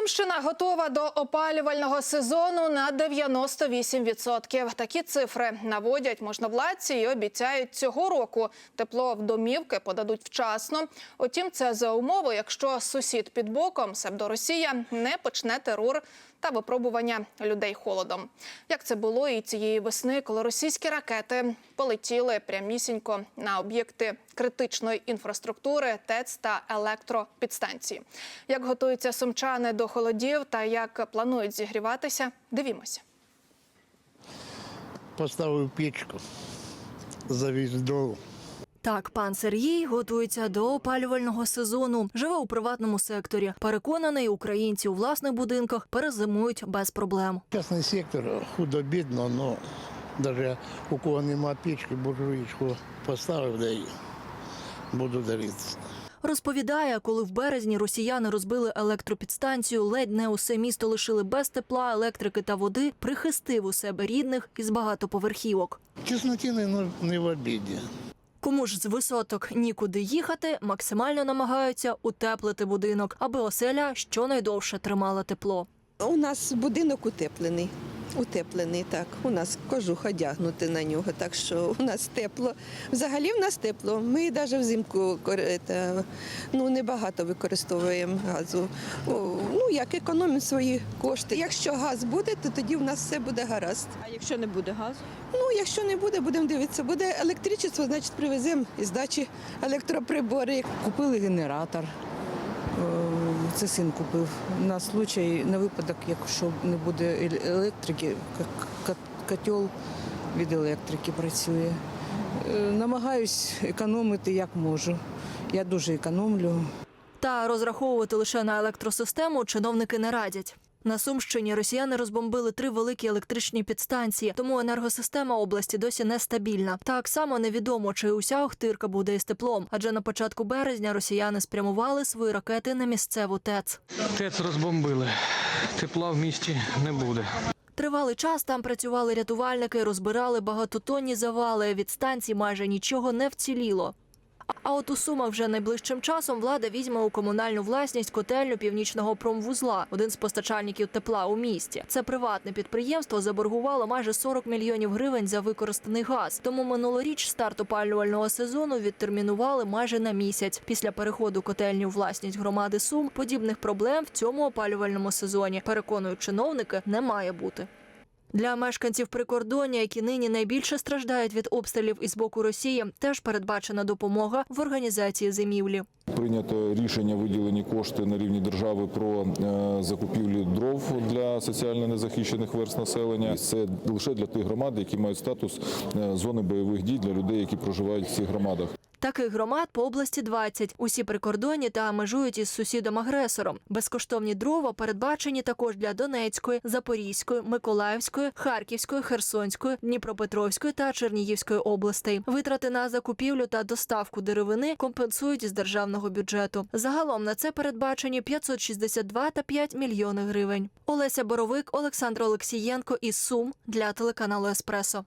Сумщина готова до опалювального сезону на 98%. Такі цифри наводять можновладці і обіцяють цього року тепло в домівки подадуть вчасно. Утім, це за умови, якщо сусід під боком, себто Росія, не почне терор та випробування людей холодом. Як це було і цієї весни, коли російські ракети полетіли прямісінько на об'єкти критичної інфраструктури, ТЕЦ та електропідстанції. Як готуються сумчани до холодів та як планують зігріватися, дивімося. Поставив пічку, завіз дров. Так, пан Сергій готується до опалювального сезону. Живе у приватному секторі. Переконаний, українці у власних будинках перезимують без проблем. Частний сектор худо-бідно, але навіть у кого нема пічки, буржуїчку поставив, де й буду даритися. Розповідає, коли в березні росіяни розбили електропідстанцію, ледь не усе місто лишили без тепла, електрики та води, прихистив у себе рідних із багатоповерхівок. Чесноті не, в обіді. Кому ж з висоток нікуди їхати, максимально намагаються утеплити будинок, аби оселя щонайдовше тримала тепло. У нас будинок утеплений. Утеплений, так. У нас кожух одягнути на нього, так що у нас тепло. Взагалі в нас тепло. Ми навіть взимку ну, небагато використовуємо газу. Ну, як економимо свої кошти. Якщо газ буде, то тоді в нас все буде гаразд. А якщо не буде газу? Ну, якщо не буде, будемо дивитися. Буде електричество, значить привеземо із дачі електроприбори. Купили генератор. Е, Це син купив на случай, на випадок, якщо не буде електрики, котел від електрики працює. Е, Намагаюсь економити як можу. Я дуже економлю. Та розраховувати лише на електросистему чиновники не радять. На Сумщині росіяни розбомбили три великі електричні підстанції, тому енергосистема області досі нестабільна. Так само невідомо, чи уся Охтирка буде із теплом, адже на початку березня росіяни спрямували свої ракети на місцеву ТЕЦ. ТЕЦ розбомбили. Тепла в місті не буде. Тривалий час там працювали рятувальники, розбирали багатотонні завали. Від станцій майже нічого не вціліло. А от у Сумах вже найближчим часом влада візьме у комунальну власність котельню північного промвузла, один з постачальників тепла у місті. Це приватне підприємство заборгувало майже 40 мільйонів гривень за використаний газ. Тому минулоріч старт опалювального сезону відтермінували майже на місяць. Після переходу котельні у власність громади Сум подібних проблем в цьому опалювальному сезоні переконують чиновники не має бути. Для мешканців прикордоння, які нині найбільше страждають від обстрілів із боку Росії, теж передбачена допомога в організації зимівлі. Прийнято рішення виділені кошти на рівні держави про е, закупівлю дров для соціально незахищених верст населення. Це лише для тих громад, які мають статус е, зони бойових дій для людей, які проживають в цих громадах. Таких громад по області 20. Усі прикордонні та межують із сусідом-агресором. Безкоштовні дрова передбачені також для Донецької, Запорізької, Миколаївської, Харківської, Херсонської, Дніпропетровської та Чернігівської областей. Витрати на закупівлю та доставку деревини компенсують із державного бюджету. Загалом на це передбачені 562 та 5 мільйони гривень. Олеся Боровик, Олександр Олексієнко із Сум для телеканалу Еспресо.